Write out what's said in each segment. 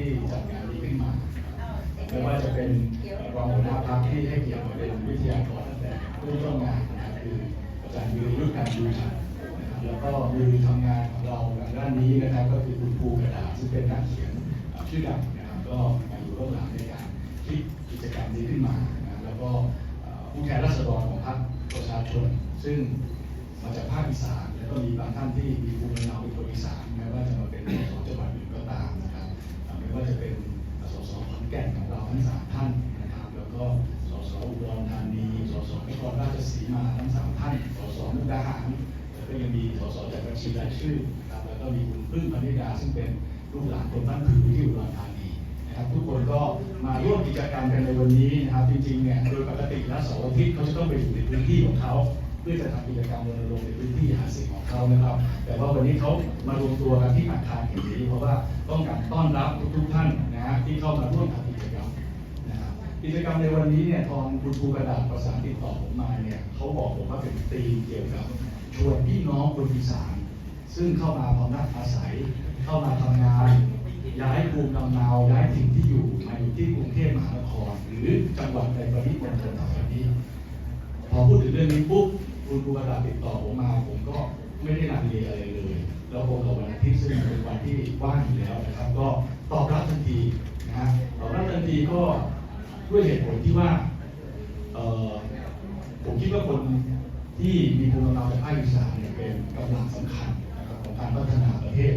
ที่จัดงานนี้ขึ้นมาไม่ว่าจะเป็นรองหัวหน้าพักที่ให้เกียรติมาเป็นวิทยากรตั้งแต่เริ่มต้นงานนะครับคืออาจารย์วิริยุทธการดูชันนะครับแล้วก็มือทำงานของเราทางด้านนี้นะครับ ก็คือคุณภูกระดาษซึ่งเป็นนักเขียนชื่อดังนะครับก็มาอยู่เบื้องหลังในการคิดกิจกรรมนี้ขึ้นมานะแล้วก็ผู้แทนราษฎรของพรรคประชาชน ซึ่งมาจากภาคอีสานแล้วก็มีบางท่านที่มีภูมิลำเนาเป็นคนอีสานแม้ว่าจะมาเป็นสจังหวัดอื่นก็ตามนะครับ ไม่ว่าจะเป็นสสขอนแก่นของเราทั้งสามท่านนะครับ แล้วก็สสอุดรธานีสสนครราชสีมาทั้งสามท่านสสมุกดาหารแล้วก็ยังมีสสจากบัญชีรายชื่อนะครับแล้วก็มีคุณพึ่งพนิดาซึ่งเป็นลูกหลานคนบ้านผือที่อุดรธานีนะครับ ทุกคนก็มาร่วมกิจกรรมกันในวันนี้นะครับ จริงๆเนี่ยโดยปกติแล้วเสาร์อาทิตย์เขาจะต้องไปอยู่ในพื้นที่ของเขา เพื่อจะทำกิจกรรมรณรงค์ในพื้นที่หาเสียงของเขานะครับ แต่ว่าวันนี้เขามารวมตัวกันที่อาคารแห่งนี้เพราะว่าต้องการต้อนรับทุกๆท่านนะฮะที่เข้ามาร่วมทำกิจกรรมนะครับกิจกรรมในวันนี้เนี่ยตอนคุณครูกระดาษประสานติดต่อผมมาเนี่ยเขาบอกผมว่าเป็นธีมเกี่ยวกับชวนพี่น้องคนอีสานซึ่งเข้ามาพำนักอาศัย เข้ามาทำงานย้ายภูมิลำเนาย้ายถิ่นที่อยู่มาอยู่ที่กรุงเทพมหานคร หรือจังหวัดในประเทศมณฑลต่างๆนี้พอพูดถึงเรื่องนี้ปุ๊บ คุณครูประดาติดต่อผมมา ผมก็ไม่ได้ลังเลอะไรเลย แล้วพบกับวันอาทิตย์ซึ่งเป็นวันที่ว่างอยู่แล้วนะครับ ก็ตอบรับทันทีนะฮะตอบรับทันทีก็ด้วยเหตุผลที่ว่าเออผมคิดว่าคนที่มีภูมิลำเนาจากภาคอีสานเนี่ยเป็นกำลังสำคัญของการพัฒนาประเทศ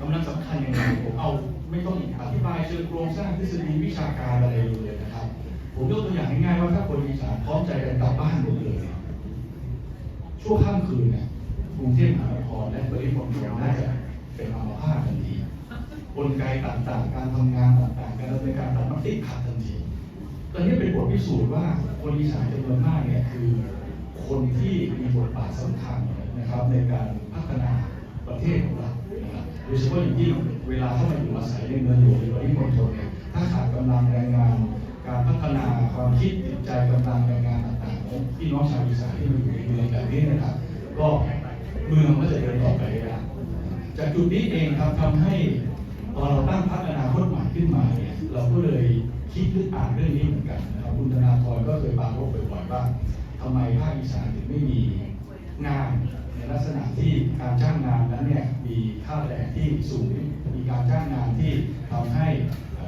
กำลังสำคัญยังไงผมเอาไม่ต้องอธิบายเชิงโครงสร้างทฤษฎีวิชาการอะไรเลยนะครับ ผมยกตัวอย่างง่ายๆว่าถ้าคนอีสานพร้อมใจกันกลับบ้านหมดเลยเนี่ย ชั่วข้ามคืนเนี่ยกรุงเทพมหานครและปริมณฑลน่าจะเป็นอัมพาตทันทีกลไกต่างๆ การทำงานต่างๆ การดำเนินการต่างๆมันติดขัดทันทีตอนนี้เป็นบทพิสูจน์ว่าคนอีสานจำนวนมากเนี่ยคือ คนที่มีบทบาทสำคัญนะครับในการพัฒนาประเทศของเราโดยเฉพาะอย่างยิ่งเวลาเข้ามาอยู่อาศัยในเมืองหลวงหรือปริมณฑลเนี่ยถ้าขาดกำลังแรงงาน การพัฒนาความคิดจิตใจกำลังแรงงานต่างๆของพี่น้องชาวอีสานที่มาอยู่ในเมืองแบบนี้นะครับ ก็เมืองก็จะเดินต่อไปได้จากจุดนี้เองครับทำให้ตอนเราตั้งพัฒนาคตใหม่ขึ้นมาเนี่ยเราก็เลยคิดลึกอ่านเรื่องนี้เหมือนกันนะครับคุณธนาธรก็เคยปรารบบ่อยๆว่าทำไมภาคอีสานถึงไม่มีงานในลักษณะที่การจ้างงานนั้นเนี่ยมีค่าแรงที่สูงมีการจ้างงานที่ทำให้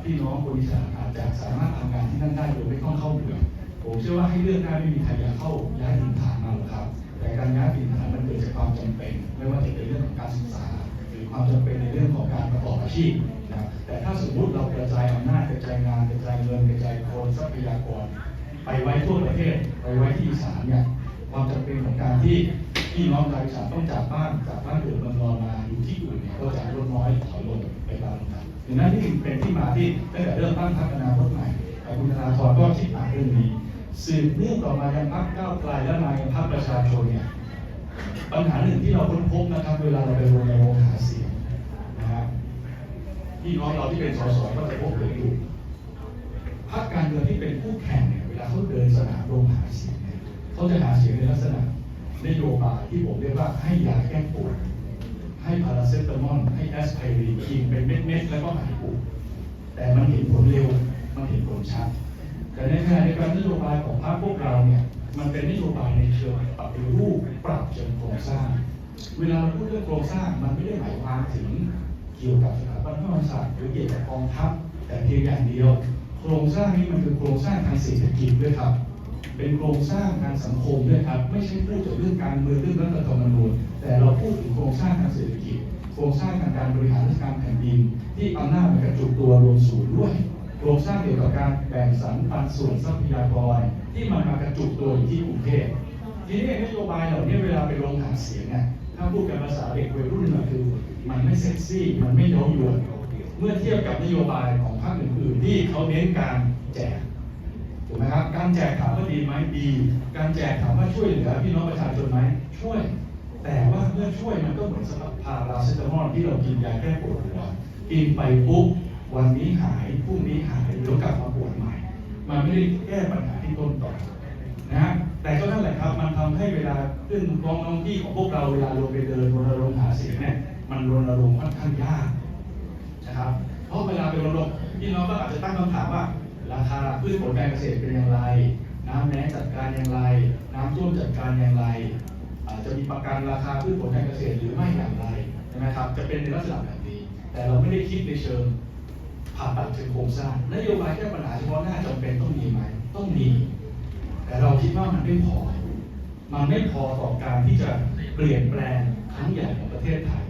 พี่น้องคนอีสาอาจจะสามารถทำงานที่นั่นได้โดยไม่ต้องเข้าเมืองผมเชื่อว่าให้เลือกได้ไม่มีใครอยากเข้าย้ายถิ่นฐานมาหรอกครับ แต่การย้ายถิ่นฐานมันเกิดจากความจำเป็น ไม่ว่าจะเป็นเรื่องของการศึกษา หรือความจำเป็นในเรื่องของการประกอบอาชีพนะครับแต่ถ้าสมมุติเรากระจายอำนาจกระจายงานกระจายเงินกระจายคนทรัพยากร ไปไว้ทั่วประเทศไปไว้ที่อีสานเนี่ยความจำเป็นของการที่ พี่น้องชาวอีสานต้องจากบ้านจากบ้านเกิดเมืองนอนมาอยู่ที่อื่นเนี่ยก็จะลดน้อยถอยลงไปตามลำดับดังนั้นนี่เป็นที่มาที่ตั้งแต่เริ่มตั้งพรรคอนาคตใหม่คุณธนาธรก็คิดอ่านเรื่องนี้สืบเนื่องต่อมายังพรรคก้าวไกลและมายังพรรคประชาชนเนี่ยปัญหาหนึ่งที่เราค้นพบนะครับ เวลาเราไปรณรงค์หาเสียงนะฮะพี่น้องเราที่เป็นสสก็จะพบเห็นอยู่พรรคการเมืองที่เป็นคู่แข่งเนี่ยเวลาเขาเดินสนามลงหาเสียงเนี่ยเขาจะหาเสียงในลักษณะ นโยบายที่ผมเรียกว่าให้ยาแก้ปวด ให้พาราเซตามอลให้แอสไพรินกินเป็นเม็ดๆแล้วก็หายปวดแต่มันเห็นผลเร็วมันเห็นผลชัด แต่ในขณะเดียวกันนโยบายของพรรคพวกเราเนี่ยมันเป็นนโยบายในเชิงปฏิรูปปรับเชิงโครงสร้าง เวลาเราพูดเรื่องโครงสร้างมันไม่ได้หมายความถึงเกี่ยวกับสถาบันพระมหากษัตริย์หรือเกี่ยวกับกองทัพแต่เพียงอย่างเดียว โครงสร้างนี้มันคือโครงสร้างทางเศรษฐกิจด้วยครับ เป็นโครงสร้างทางสังคมด้วยครับ ไม่ใช่พูดถึงเรื่องการเมืองเรื่องรัฐธรรมนูญแต่เราพูดถึงโครงสร้างทางเศรษฐกิจ โครงสร้างทางการบริหารราชการแผ่นดิน ที่อำนาจมันกระจุกตัวรวมศูนย์ด้วย โครงสร้างเกี่ยวกับการแบ่งสรรปันส่วนทรัพยากร ที่มันมากระจุกตัวอยู่ที่กรุงเทพทีนี้นโยบายเหล่านี้เวลาไปลงหาเสียงเนี่ยถ้าพูดกันภาษาเด็กวัยรุ่นก็คือ มันไม่เซ็กซี่มันไม่เย้ายวนเมื่อเทียบกับนโยบายของพรรคอื่นๆที่เขาเน้นการแจก ถูกไหมครับ การแจกถามว่าดีไหมดี การแจกถามว่าช่วยเหลือพี่น้องประชาชนไหมช่วย แต่ว่าเมื่อช่วยมันก็เหมือนสำหรับพาราเซตามอลที่เรากินยาแก้ปวดหัวกินไปปุ๊บวันนี้หายพรุ่งนี้หายเดี๋ยวกลับมาปวดใหม่ มันไม่ได้แก้ปัญหาที่ต้นต่อนะฮะแต่ก็นั่นแหละครับ มันทำให้เวลาขึ้นร้องน้องที่ของพวกเราเวลาลงไปเดินรณรงค์หาเสียงเนี่ยมันรณรงค์ค่อนข้างยากนะครับเพราะเวลาไปรณรงค์พี่น้องก็อาจจะตั้งคำถามว่า ราคาพืชผลการเกษตรเป็นอย่างไร น้ำแล้งจัดการอย่างไร น้ำท่วมจัดการอย่างไรจะมีประกันราคาพืชผลการเกษตรหรือไม่อย่างไรใช่ไหมครับจะเป็นในลักษณะแบบนี้ แต่เราไม่ได้คิดในเชิงผ่าตัดเชิงโครงสร้างนโยบายแก้ปัญหาเฉพาะหน้าจำเป็นต้องมีไหมต้องมี แต่เราคิดว่ามันไม่พอ มันไม่พอต่อการที่จะเปลี่ยนแปลงครั้งใหญ่ของประเทศไทย